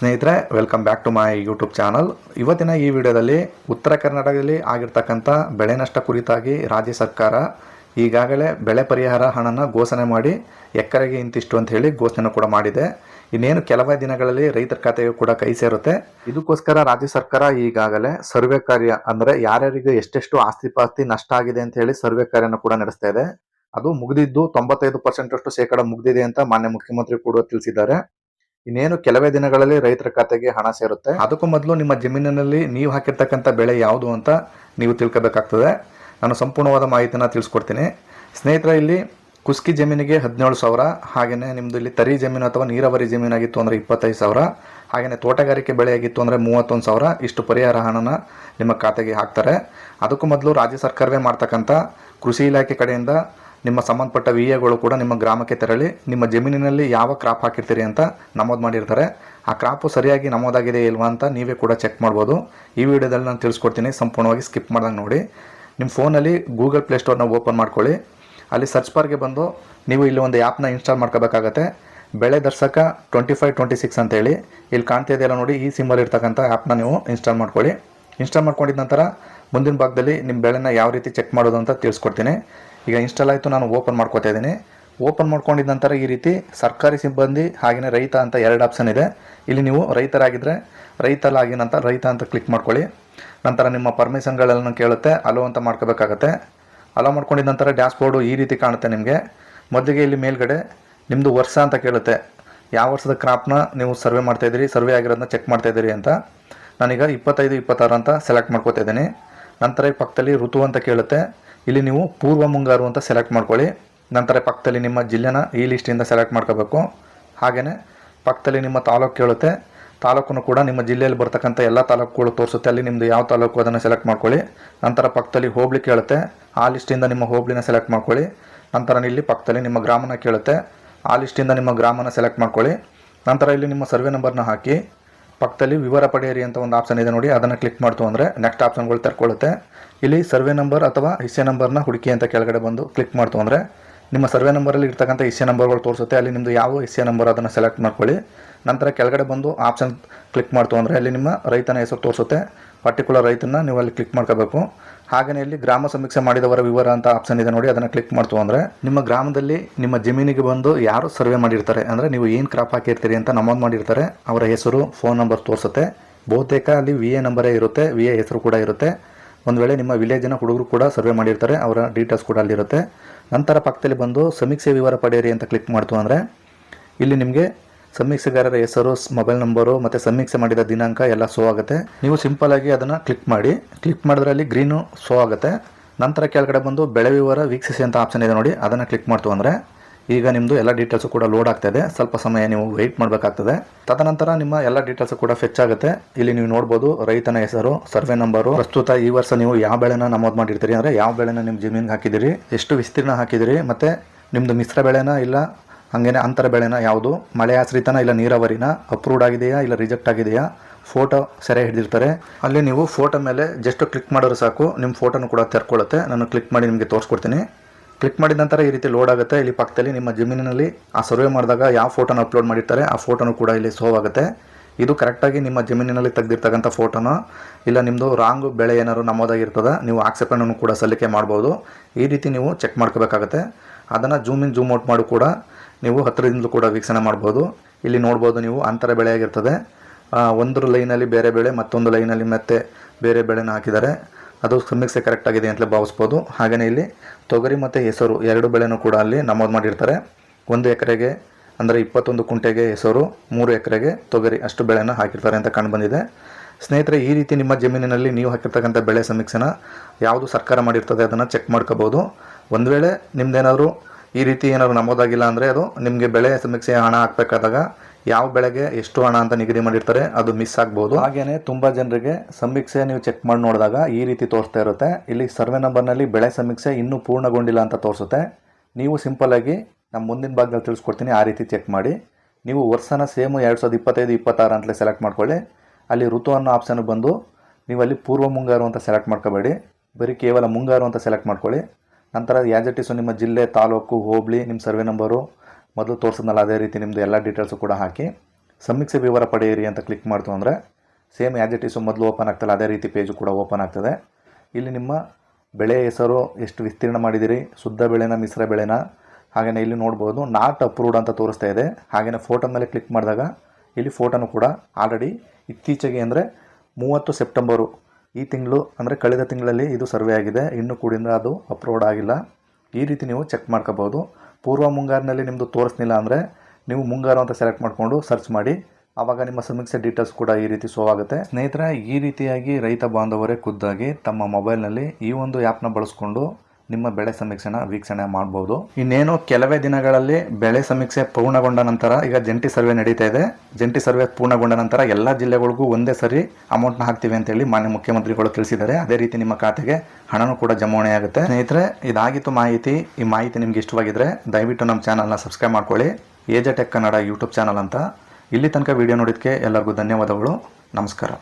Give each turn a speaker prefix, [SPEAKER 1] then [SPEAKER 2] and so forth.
[SPEAKER 1] ಸ್ನೇಹಿತರೆ welcome back to my YouTube channel ಇವತ್ತಿನ ಈ ವಿಡಿಯೋದಲ್ಲಿ ಉತ್ತರ ಕರ್ನಾಟಕದಲ್ಲಿ ಆಗಿರ್ತಕ್ಕಂಥ ಬೆಳೆ ನಷ್ಟ ಕುರಿತಾಗಿ ರಾಜ್ಯ ಸರ್ಕಾರ ಈಗಾಗಲೇ ಬೆಳೆ ಪರಿಹಾರ ಹಣನ ಘೋಷಣೆ ಮಾಡಿ ಎಕರೆಗೆ ಇಂತಿಷ್ಟು ಅಂತ ಹೇಳಿ ಘೋಷಣೆ ಕೂಡ ಮಾಡಿದೆ. ಇನ್ನೇನು ಕೆಲವೇ ದಿನಗಳಲ್ಲಿ ರೈತರ ಖಾತೆಗೆ ಕೂಡ ಕೈ ಸೇರುತ್ತೆ. ಇದಕ್ಕೋಸ್ಕರ ರಾಜ್ಯ ಸರ್ಕಾರ ಈಗಾಗಲೇ ಸರ್ವೆ ಕಾರ್ಯ ಅಂದರೆ ಯಾರ್ಯಾರಿಗೆ ಎಷ್ಟೆಷ್ಟು ಆಸ್ತಿ ಪಾಸ್ತಿ ನಷ್ಟ ಆಗಿದೆ ಅಂತ ಹೇಳಿ ಸರ್ವೆ ಕಾರ್ಯನ ಕೂಡ ನಡೆಸ್ತಾ ಇದೆ. ಅದು ಮುಗಿದಿದ್ದು ತೊಂಬತ್ತೈದು ಪರ್ಸೆಂಟ್ ಅಷ್ಟು ಶೇಕಡ ಮುಗಿದಿದೆ ಅಂತ ಮಾನ್ಯ ಮುಖ್ಯಮಂತ್ರಿ ಕೂಡ ತಿಳಿಸಿದ್ದಾರೆ. ಇನ್ನೇನು ಕೆಲವೇ ದಿನಗಳಲ್ಲಿ ರೈತರ ಖಾತೆಗೆ ಹಣ ಸೇರುತ್ತೆ. ಅದಕ್ಕೂ ಮೊದಲು ನಿಮ್ಮ ಜಮೀನಿನಲ್ಲಿ ನೀವು ಹಾಕಿರ್ತಕ್ಕಂಥ ಬೆಳೆ ಯಾವುದು ಅಂತ ನೀವು ತಿಳ್ಕೋಬೇಕಾಗ್ತದೆ. ನಾನು ಸಂಪೂರ್ಣವಾದ ಮಾಹಿತಿನ ತಿಳಿಸ್ಕೊಡ್ತೀನಿ. ಸ್ನೇಹಿತರೆ, ಇಲ್ಲಿ ಕುಸ್ಕಿ ಜಮೀನಿಗೆ ಹದಿನೇಳು ಸಾವಿರ ಹಾಗೆಯೇ ನಿಮ್ಮದು ಇಲ್ಲಿ ತರಿ ಜಮೀನು ಅಥವಾ ನೀರಾವರಿ ಜಮೀನಾಗಿತ್ತು ಅಂದರೆ ಇಪ್ಪತ್ತೈದು ಸಾವಿರ ಹಾಗೆಯೇ ತೋಟಗಾರಿಕೆ ಬೆಳೆಯಾಗಿತ್ತು ಅಂದರೆ ಮೂವತ್ತೊಂದು ಸಾವಿರ, ಇಷ್ಟು ಪರಿಹಾರ ಹಣನ ನಿಮ್ಮ ಖಾತೆಗೆ ಹಾಕ್ತಾರೆ. ಅದಕ್ಕೂ ಮೊದಲು ರಾಜ್ಯ ಸರ್ಕಾರವೇ ಮಾಡ್ತಕ್ಕಂಥ ಕೃಷಿ ಇಲಾಖೆ ಕಡೆಯಿಂದ ನಿಮ್ಮ ಸಂಬಂಧಪಟ್ಟ ವಿ ಎಗಳು ಕೂಡ ನಿಮ್ಮ ಗ್ರಾಮಕ್ಕೆ ತೆರಳಿ, ನಿಮ್ಮ ಜಮೀನಿನಲ್ಲಿ ಯಾವ ಕ್ರಾಪ್ ಹಾಕಿರ್ತೀರಿ ಅಂತ ನಮೂದು ಮಾಡಿರ್ತಾರೆ. ಆ ಕ್ರಾಪು ಸರಿಯಾಗಿ ನಮೋದಾಗಿದೆ ಇಲ್ವಾ ಅಂತ ನೀವೇ ಕೂಡ ಚೆಕ್ ಮಾಡ್ಬೋದು. ಈ ವಿಡಿಯೋದಲ್ಲಿ ನಾನು ತಿಳಿಸ್ಕೊಡ್ತೀನಿ, ಸಂಪೂರ್ಣವಾಗಿ ಸ್ಕಿಪ್ ಮಾಡ್ದಂಗೆ ನೋಡಿ. ನಿಮ್ಮ ಫೋನಲ್ಲಿ ಗೂಗಲ್ ಪ್ಲೇ ಸ್ಟೋರ್ನ ಓಪನ್ ಮಾಡ್ಕೊಳ್ಳಿ. ಅಲ್ಲಿ ಸರ್ಚ್ ಬಾರ್ಗೆ ಬಂದು ನೀವು ಇಲ್ಲಿ ಒಂದು ಆ್ಯಪ್ನ ಇನ್ಸ್ಟಾಲ್ ಮಾಡ್ಕೋಬೇಕಾಗತ್ತೆ. Bele Darshaka twenty five twenty six ಅಂತೇಳಿ. ಇಲ್ಲಿ ಕಾಣ್ತಾ ಇದೆಯಲ್ಲ ನೋಡಿ, ಈ ಸಿಂಬಲ್ ಇರ್ತಕ್ಕಂಥ ಆ್ಯಪ್ನ ನೀವು ಇನ್ಸ್ಟಾಲ್ ಮಾಡ್ಕೊಳ್ಳಿ. ಇನ್ಸ್ಟಾಲ್ ಮಾಡ್ಕೊಂಡಿದ ನಂತರ ಮುಂದಿನ ಭಾಗದಲ್ಲಿ ನಿಮ್ಮ ಬೆಳೆನ ಯಾವ ರೀತಿ ಚೆಕ್ ಮಾಡೋದು ಅಂತ ತಿಳಿಸ್ಕೊಡ್ತೀನಿ. ಈಗ ಇನ್ಸ್ಟಾಲ್ ಆಯಿತು, ನಾನು ಓಪನ್ ಮಾಡ್ಕೋತಾ ಇದ್ದೀನಿ. ಓಪನ್ ಮಾಡ್ಕೊಂಡಿದ ನಂತರ ಈ ರೀತಿ ಸರ್ಕಾರಿ ಸಿಬ್ಬಂದಿ ಹಾಗೆಯೇ ರೈತ ಅಂತ ಎರಡು ಆಪ್ಷನ್ ಇದೆ. ಇಲ್ಲಿ ನೀವು ರೈತರಾಗಿದ್ದರೆ ಲಾಗಿನ್ ಅಂತ ರೈತ ಅಂತ ಕ್ಲಿಕ್ ಮಾಡ್ಕೊಳ್ಳಿ. ನಂತರ ನಿಮ್ಮ ಪರ್ಮಿಷನ್ಗಳನ್ನು ಕೇಳುತ್ತೆ ಅಲೋ ಅಂತ ಮಾಡ್ಕೋಬೇಕಾಗತ್ತೆ. ಅಲೋ ಮಾಡ್ಕೊಂಡಿದ ನಂತರ ಡ್ಯಾಶ್ ಬೋರ್ಡು ಈ ರೀತಿ ಕಾಣುತ್ತೆ ನಿಮಗೆ. ಮೊದಲಿಗೆ ಇಲ್ಲಿ ಮೇಲ್ಗಡೆ ನಿಮ್ಮದು ವರ್ಷ ಅಂತ ಕೇಳುತ್ತೆ. ಯಾವ ವರ್ಷದ ಕ್ರಾಪ್ನ ನೀವು ಸರ್ವೆ ಮಾಡ್ತಾಯಿದ್ದೀರಿ ಸರ್ವೆ ಆಗಿರೋದನ್ನ ಚೆಕ್ ಮಾಡ್ತಾಯಿದ್ದೀರಿ ಅಂತ. ನಾನೀಗ ಇಪ್ಪತ್ತೈದು, ಇಪ್ಪತ್ತಾರು ಅಂತ ಸೆಲೆಕ್ಟ್ ಮಾಡ್ಕೋತಾ ಇದ್ದೀನಿ. ನಂತರ ಈ ಪಕ್ಕದಲ್ಲಿ ಋತು ಅಂತ ಕೇಳುತ್ತೆ. ಇಲ್ಲಿ ನೀವು ಪೂರ್ವ ಮುಂಗಾರು ಅಂತ ಸೆಲೆಕ್ಟ್ ಮಾಡ್ಕೊಳ್ಳಿ. ನಂತರ ಪಕ್ಕದಲ್ಲಿ ನಿಮ್ಮ ಜಿಲ್ಲೆನ ಈ ಲಿಸ್ಟಿಂದ ಸೆಲೆಕ್ಟ್ ಮಾಡ್ಕೋಬೇಕು. ಹಾಗೆಯೇ ಪಕ್ಕದಲ್ಲಿ ನಿಮ್ಮ ತಾಲೂಕು ಕೇಳುತ್ತೆ. ತಾಲೂಕನ್ನು ಕೂಡ ನಿಮ್ಮ ಜಿಲ್ಲೆಯಲ್ಲಿ ಬರ್ತಕ್ಕಂಥ ಎಲ್ಲ ತಾಲೂಕುಗಳು ತೋರಿಸುತ್ತೆ. ಅಲ್ಲಿ ನಿಮ್ಮದು ಯಾವ ತಾಲೂಕು ಅದನ್ನು ಸೆಲೆಕ್ಟ್ ಮಾಡ್ಕೊಳ್ಳಿ. ನಂತರ ಪಕ್ಕದಲ್ಲಿ ಹೋಬಳಿ ಕೇಳುತ್ತೆ. ಆ ಲಿಸ್ಟಿಂದ ನಿಮ್ಮ ಹೋಬಳಿನ ಸೆಲೆಕ್ಟ್ ಮಾಡ್ಕೊಳ್ಳಿ. ನಂತರ ಇಲ್ಲಿ ಪಕ್ಕದಲ್ಲಿ ನಿಮ್ಮ ಗ್ರಾಮನ ಕೇಳುತ್ತೆ. ಆ ಲಿಸ್ಟಿಂದ ನಿಮ್ಮ ಗ್ರಾಮನ ಸೆಲೆಕ್ಟ್ ಮಾಡ್ಕೊಳ್ಳಿ. ನಂತರ ಇಲ್ಲಿ ನಿಮ್ಮ ಸರ್ವೆ ನಂಬರ್ನ ಹಾಕಿ. ಪಕ್ಕದಲ್ಲಿ ವಿವರ ಪಡೆಯಿರಿ ಅಂತ ಒಂದು ಆಪ್ಷನ್ ಇದೆ ನೋಡಿ, ಅದನ್ನು ಕ್ಲಿಕ್ ಮಾಡ್ತು ಅಂದರೆ ನೆಕ್ಸ್ಟ್ ಆಪ್ಷನ್ಗಳು ತೆರ್ಕೊಳ್ಳುತ್ತೆ ಇಲ್ಲಿ ಸರ್ವೆ ನಂಬರ್ ಅಥವಾ ಹಿಸ್ಸೆ ನಂಬರ್ನ ಹುಡುಕಿ ಅಂತ ಕೆಳಗಡೆ ಬಂದು ಕ್ಲಿಕ್ ಮಾಡ್ತು ಅಂದರೆ ನಿಮ್ಮ ಸರ್ವೆ ನಂಬರಲ್ಲಿ ಇರ್ತಕ್ಕಂಥ ಹಿಸ್ಸೆ ನಂಬರ್ಗಳು ತೋರಿಸುತ್ತೆ, ಅಲ್ಲಿ ನಿಮ್ಮದು ಯಾವ ಹಿಸೆ ನಂಬರ್ ಅದನ್ನು ಸೆಲೆಕ್ಟ್ ಮಾಡ್ಕೊಳ್ಳಿ. ನಂತರ ಕೆಳಗಡೆ ಬಂದು ಆಪ್ಷನ್ ಕ್ಲಿಕ್ ಮಾಡ್ತು ಅಂದರೆ ಅಲ್ಲಿ ನಿಮ್ಮ ರೈತನ ಹೆಸರು ತೋರಿಸುತ್ತೆ. ಪರ್ಟಿಕ್ಯುಲರ್ ರೈತನ ನೀವು ಅಲ್ಲಿ ಕ್ಲಿಕ್ ಮಾಡ್ಕೋಬೇಕು. ಹಾಗೆಯೇ ಇಲ್ಲಿ ಗ್ರಾಮ ಸಮೀಕ್ಷೆ ಮಾಡಿದವರ ವಿವರ ಅಂತ ಆಪ್ಷನ್ ಇದೆ ನೋಡಿ, ಅದನ್ನು ಕ್ಲಿಕ್ ಮಾಡ್ತು ಅಂದರೆ ನಿಮ್ಮ ಗ್ರಾಮದಲ್ಲಿ ನಿಮ್ಮ ಜಮೀನಿಗೆ ಬಂದು ಯಾರು ಸರ್ವೆ ಮಾಡಿರ್ತಾರೆ? ಅಂದರೆ ನೀವು ಏನು ಕ್ರಾಪ್ ಹಾಕಿರ್ತೀರಿ ಅಂತ ನಮೂದು ಮಾಡಿರ್ತಾರೆ. ಅವರ ಹೆಸರು ಫೋನ್ ನಂಬರ್ ತೋರಿಸುತ್ತೆ. ಬಹುತೇಕ ಅಲ್ಲಿ ವಿ ಎ ನಂಬರೇ ಇರುತ್ತೆ ವಿ ಎ ಹೆಸರು ಕೂಡ ಇರುತ್ತೆ. ಒಂದು ವೇಳೆ ನಿಮ್ಮ ವಿಲೇಜಿನ ಹುಡುಗರು ಕೂಡ ಸರ್ವೆ ಮಾಡಿರ್ತಾರೆ, ಅವರ ಡೀಟೇಲ್ಸ್ ಕೂಡ ಅಲ್ಲಿರುತ್ತೆ. ನಂತರ ಪಕ್ಕದಲ್ಲಿ ಬಂದು ಸಮೀಕ್ಷೆ ವಿವರ ಪಡೆಯಿರಿ ಅಂತ ಕ್ಲಿಕ್ ಮಾಡ್ತು ಅಂದರೆ, ಇಲ್ಲಿ ನಿಮಗೆ ಸಮೀಕ್ಷೆಗಾರರ ಹೆಸರು, ಸ್- ಮೊಬೈಲ್ ನಂಬರು ಮತ್ತು ಸಮೀಕ್ಷೆ ಮಾಡಿದ ದಿನಾಂಕ ಎಲ್ಲ ಶೋ ಆಗುತ್ತೆ. ನೀವು ಸಿಂಪಲ್ ಅದನ್ನು ಕ್ಲಿಕ್ ಮಾಡಿ. ಕ್ಲಿಕ್ ಮಾಡಿದ್ರೆ ಅಲ್ಲಿ ಗ್ರೀನು ಶೋ ಆಗುತ್ತೆ. ನಂತರ ಕೆಳಗಡೆ ಬಂದು ಬೆಳೆ ವಿವರ ವೀಕ್ಷಿಸಿ ಅಂತ ಆಪ್ಷನ್ ಇದೆ ನೋಡಿ. ಅದನ್ನು ಕ್ಲಿಕ್ ಮಾಡ್ತು ಅಂದರೆ ಈಗ ನಿಮ್ಮದು ಎಲ್ಲ ಡೀಟೇಲ್ಸು ಕೂಡ ಲೋಡ್ ಆಗ್ತಾಯಿದೆ ಸ್ವಲ್ಪ ಸಮಯ ನೀವು ವೆಯ್ಟ್ ಮಾಡಬೇಕಾಗ್ತದೆ. ತದನಂತರ ನಿಮ್ಮ ಎಲ್ಲ ಡೀಟೇಲ್ಸು ಕೂಡ ಫೆಚ್ ಆಗುತ್ತೆ. ಇಲ್ಲಿ ನೀವು ನೋಡ್ಬೋದು ರೈತನ ಹೆಸರು ಸರ್ವೆ ನಂಬರು ಪ್ರಸ್ತುತ ಈ ವರ್ಷ ನೀವು ಯಾವ ಬೆಳೆನ ನಮೂದು ಮಾಡಿರ್ತೀರಿ ಅಂದರೆ ಯಾವ ಬೆಳೆನ ನಿಮ್ಮ ಜಮೀನಿಗೆ ಹಾಕಿದಿರಿ ಎಷ್ಟು ವಿಸ್ತೀರ್ಣ ಹಾಕಿದಿರಿ ಮತ್ತು ನಿಮ್ಮದು ಮಿಶ್ರ ಬೆಳೆನ ಇಲ್ಲ ಹಾಗೇನೆ ಅಂತರ ಬೆಳೆನ ಯಾವುದು? ಮಳೆ ಆಶ್ರಿತನ ಇಲ್ಲ ನೀರಾವರಿನ? ಅಪ್ರೂವ್ಡ್ ಆಗಿದೆಯಾ ಇಲ್ಲ ರಿಜೆಕ್ಟ್ ಆಗಿದೆಯಾ? ಫೋಟೋ ಸೆರೆ ಹಿಡಿದಿರ್ತಾರೆ. ಅಲ್ಲಿ ನೀವು ಫೋಟೋ ಮೇಲೆ ಜಸ್ಟ್ ಕ್ಲಿಕ್ ಮಾಡಿದ್ರೆ ಸಾಕು. ನಿಮ್ಮ ಫೋಟೋನು ಕೂಡ ತೆರ್ಕೊಳ್ಳುತ್ತೆ ನಾನು ಕ್ಲಿಕ್ ಮಾಡಿ ನಿಮಗೆ ತೋರಿಸ್ಕೊಡ್ತೀನಿ. ಕ್ಲಿಕ್ ಮಾಡಿದ ನಂತರ ಈ ರೀತಿ ಲೋಡ್ ಆಗುತ್ತೆ. ಇಲ್ಲಿ ಪಕ್ಕದಲ್ಲಿ ನಿಮ್ಮ ಜಮೀನಿನಲ್ಲಿ ಆ ಸರ್ವೆ ಮಾಡಿದಾಗ ಯಾವ ಫೋಟೋನ ಅಪ್ಲೋಡ್ ಮಾಡಿರ್ತಾರೆ, ಆ ಫೋಟೋನು ಕೂಡ ಇಲ್ಲಿ ಸೋವ್ ಆಗುತ್ತೆ. ಇದು ಕರೆಕ್ಟಾಗಿ ನಿಮ್ಮ ಜಮೀನಿನಲ್ಲಿ ತೆಗೆದಿರ್ತಕ್ಕಂಥ ಫೋಟೋನ ಇಲ್ಲ ನಿಮ್ಮದು ರಾಂಗ್ ಬೆಳೆ ಏನಾದ್ರು ನಮ್ಮದಾಗಿರ್ತದೆ ನೀವು ಆಕ್ಷೇಪಣೆಯನ್ನು ಕೂಡ ಸಲ್ಲಿಕೆ ಮಾಡ್ಬೋದು. ಈ ರೀತಿ ನೀವು ಚೆಕ್ ಮಾಡ್ಕೋಬೇಕಾಗತ್ತೆ. ಅದನ್ನು ಜೂಮ್ ಇನ್ ಜೂಮ್ ಔಟ್ ಮಾಡು ಕೂಡ. ನೀವು ಹತ್ತಿರದಿಂದಲೂ ಕೂಡ ವೀಕ್ಷಣೆ ಮಾಡ್ಬೋದು. ಇಲ್ಲಿ ನೋಡ್ಬೋದು ನೀವು ಅಂತರ ಬೆಳೆಯಾಗಿರ್ತದೆ ಒಂದು ಲೈನಲ್ಲಿ ಬೇರೆ ಬೆಳೆ, ಮತ್ತೊಂದು ಲೈನಲ್ಲಿ ಮತ್ತೆ ಬೇರೆ ಬೆಳೆನ ಹಾಕಿದ್ದಾರೆ. ಅದು ಸಮೀಕ್ಷೆ ಕರೆಕ್ಟ್ ಆಗಿದೆ ಅಂತಲೇ ಭಾವಿಸ್ಬೋದು. ಹಾಗೆಯೇ ಇಲ್ಲಿ ತೊಗರಿ ಮತ್ತು ಹೆಸರು ಎರಡು ಬೆಳೆನೂ ಕೂಡ ಅಲ್ಲಿ ನಮೂದು ಮಾಡಿರ್ತಾರೆ. ಒಂದು ಎಕರೆಗೆ ಅಂದರೆ ಇಪ್ಪತ್ತೊಂದು ಕುಂಟೆಗೆ ಹೆಸರು, ಮೂರು ಎಕರೆಗೆ ತೊಗರಿ ಅಷ್ಟು ಬೆಳೆನ ಹಾಕಿರ್ತಾರೆ ಅಂತ ಕಂಡುಬಂದಿದೆ ಸ್ನೇಹಿತರೆ, ಈ ರೀತಿ ನಿಮ್ಮ ಜಮೀನಿನಲ್ಲಿ ನೀವು ಹಾಕಿರ್ತಕ್ಕಂಥ ಬೆಳೆ ಸಮೀಕ್ಷೆನ ಯಾವುದು ಸರ್ಕಾರ ಮಾಡಿರ್ತದೆ ಅದನ್ನು ಚೆಕ್ ಮಾಡ್ಕೋಬೋದು ಒಂದು ವೇಳೆ ನಿಮ್ದೇನಾದರೂ ಈ ರೀತಿ ಏನಾದ್ರು ನಮೂದಾಗಿಲ್ಲ ಅಂದರೆ ಅದು ನಿಮಗೆ ಬೆಳೆ ಸಮೀಕ್ಷೆ ಹಣ ಹಾಕಬೇಕಾದಾಗ ಯಾವ ಬೆಳೆಗೆ ಎಷ್ಟು ಹಣ ಅಂತ ನಿಗದಿ ಮಾಡಿರ್ತಾರೆ, ಅದು ಮಿಸ್ ಆಗ್ಬೋದು. ಹಾಗೇನೆ ತುಂಬ ಜನರಿಗೆ ಸಮೀಕ್ಷೆ ನೀವು ಚೆಕ್ ಮಾಡಿ ನೋಡಿದಾಗ ಈ ರೀತಿ ತೋರಿಸ್ತಾ ಇರುತ್ತೆ. ಇಲ್ಲಿ ಸರ್ವೆ ನಂಬರ್ನಲ್ಲಿ ಬೆಳೆ ಸಮೀಕ್ಷೆ ಇನ್ನೂ ಪೂರ್ಣಗೊಂಡಿಲ್ಲ ಅಂತ ತೋರಿಸುತ್ತೆ. ನೀವು ಸಿಂಪಲ್ ಆಗಿ ನಮ್ಮ ಮುಂದಿನ ಭಾಗದಲ್ಲಿ ತಿಳಿಸ್ಕೊಡ್ತೀನಿ, ಆ ರೀತಿ ಚೆಕ್ ಮಾಡಿ. ನೀವು ವರ್ಷನ ಸೇಮು ಎರಡು ಸಾವಿರದ ಇಪ್ಪತ್ತೈದು, ಇಪ್ಪತ್ತಾರು ಅಂತಲೇ ಸೆಲೆಕ್ಟ್ ಮಾಡ್ಕೊಳ್ಳಿ. ಅಲ್ಲಿ ಋತು ಅನ್ನೋ ಆಪ್ಷನ್ ಬಂದು ನೀವು ಅಲ್ಲಿ ಪೂರ್ವ ಮುಂಗಾರು ಅಂತ ಸೆಲೆಕ್ಟ್ ಮಾಡ್ಕೋಬೇಡಿ. ಬರೀ ಕೇವಲ ಮುಂಗಾರು ಅಂತ ಸೆಲೆಕ್ಟ್ ಮಾಡ್ಕೊಳ್ಳಿ. ನಂತರ ಯಾಜಟಿಸು ನಿಮ್ಮ ಜಿಲ್ಲೆ, ತಾಲೂಕು, ಹೋಬಳಿ, ನಿಮ್ಮ ಸರ್ವೆ ನಂಬರು. ಮೊದಲು ತೋರಿಸಿದ್ನಲ್ಲ, ಅದೇ ರೀತಿ ನಿಮ್ಮದು ಎಲ್ಲ ಡೀಟೇಲ್ಸು ಕೂಡ ಹಾಕಿ. ಸಮೀಕ್ಷೆ ವಿವರ ಪಡೆಯಿರಿ ಅಂತ ಕ್ಲಿಕ್ ಮಾಡ್ತು ಅಂದರೆ ಸೇಮ್ ಆ್ಯಸ್ ಇಟ್ ಮೊದಲು ಓಪನ್ ಆಗ್ತಲ್ಲ, ಅದೇ ರೀತಿ ಪೇಜು ಕೂಡ ಓಪನ್ ಆಗ್ತದೆ. ಇಲ್ಲಿ ನಿಮ್ಮ ಬೆಳೆ ಹೆಸರು, ಎಷ್ಟು ವಿಸ್ತೀರ್ಣ ಮಾಡಿದಿರಿ, ಶುದ್ಧ ಬೆಳೆನ, ಮಿಶ್ರ ಬೆಳೆನ? ಹಾಗೆಯೇ ಇಲ್ಲಿ ನೋಡ್ಬೋದು ನಾಟ್ ಅಪ್ರೂವ್ಡ್ ಅಂತ ತೋರಿಸ್ತಾ ಇದೆ. ಹಾಗೆಯೇ ಫೋಟೋ ಮೇಲೆ ಕ್ಲಿಕ್ ಮಾಡಿದಾಗ ಇಲ್ಲಿ ಫೋಟೋನು ಕೂಡ ಆಲ್ರೆಡಿ ಇತ್ತೀಚೆಗೆ ಅಂದರೆ ಮೂವತ್ತು ಸೆಪ್ಟೆಂಬರು ಈ ತಿಂಗಳು, ಅಂದರೆ ಕಳೆದ ತಿಂಗಳಲ್ಲಿ ಇದು ಸರ್ವೆ ಆಗಿದೆ. ಇನ್ನೂ ಕೂಡ ಅದು ಅಪ್ಲೋಡ್ ಆಗಿಲ್ಲ. ಈ ರೀತಿ ನೀವು ಚೆಕ್ ಮಾಡ್ಕೋಬೋದು. ಪೂರ್ವ ಮುಂಗಾರಿನಲ್ಲಿ ನಿಮ್ಮದು ತೋರಿಸ್ನಿಲ್ಲ ಅಂದರೆ ನೀವು ಮುಂಗಾರು ಅಂತ ಸೆಲೆಕ್ಟ್ ಮಾಡಿಕೊಂಡು ಸರ್ಚ್ ಮಾಡಿ. ಆವಾಗ ನಿಮ್ಮ ಸಮೀಕ್ಷೆ ಡೀಟೇಲ್ಸ್ ಕೂಡ ಈ ರೀತಿ ಶೋ ಆಗುತ್ತೆ. ಸ್ನೇಹಿತರೆ, ಈ ರೀತಿಯಾಗಿ ರೈತ ಬಾಂಧವರೇ ಖುದ್ದಾಗಿ ತಮ್ಮ ಮೊಬೈಲ್ನಲ್ಲಿ ಈ ಒಂದು ಆ್ಯಪ್ನ ಬಳಸ್ಕೊಂಡು ನಿಮ್ಮ ಬೆಳೆ ಸಮೀಕ್ಷೆನ ವೀಕ್ಷಣೆ ಮಾಡಬಹುದು ಇನ್ನೇನು ಕೆಲವೇ ದಿನಗಳಲ್ಲಿ ಬೆಳೆ ಸಮೀಕ್ಷೆ ಪೂರ್ಣಗೊಂಡ ನಂತರ ಈಗ ಜಂಟಿ ಸರ್ವೆ ನಡೀತಾ ಇದೆ. ಜಂಟಿ ಸರ್ವೆ ಪೂರ್ಣಗೊಂಡ ನಂತರ ಎಲ್ಲ ಜಿಲ್ಲೆಗಳಿಗೂ ಒಂದೇ ಸರಿ ಅಮೌಂಟ್ನ ಹಾಕ್ತೀವಿ ಅಂತೇಳಿ ಮಾನ್ಯ ಮುಖ್ಯಮಂತ್ರಿಗಳು ತಿಳಿಸಿದ್ದಾರೆ. ಅದೇ ರೀತಿ ನಿಮ್ಮ ಖಾತೆಗೆ ಹಣನೂ ಕೂಡ ಜಮಾವಣೆ ಆಗುತ್ತೆ. ಸ್ನೇಹಿತರೆ, ಇದಾಗಿತ್ತು ಮಾಹಿತಿ. ಈ ಮಾಹಿತಿ ನಿಮ್ಗೆ ಇಷ್ಟವಾಗಿದ್ರೆ ದಯವಿಟ್ಟು ನಮ್ಮ ಚಾನಲ್ನ ಸಬ್ಸ್ಕ್ರೈಬ್ ಮಾಡ್ಕೊಳ್ಳಿ. ಏಜಟೆಕ್ ಕನ್ನಡ ಯೂಟ್ಯೂಬ್ ಚಾನಲ್ ಅಂತ. ಇಲ್ಲಿ ತನಕ ವಿಡಿಯೋ ನೋಡಿದ್ದಕ್ಕೆ ಎಲ್ಲರಿಗೂ ಧನ್ಯವಾದಗಳು. ನಮಸ್ಕಾರ.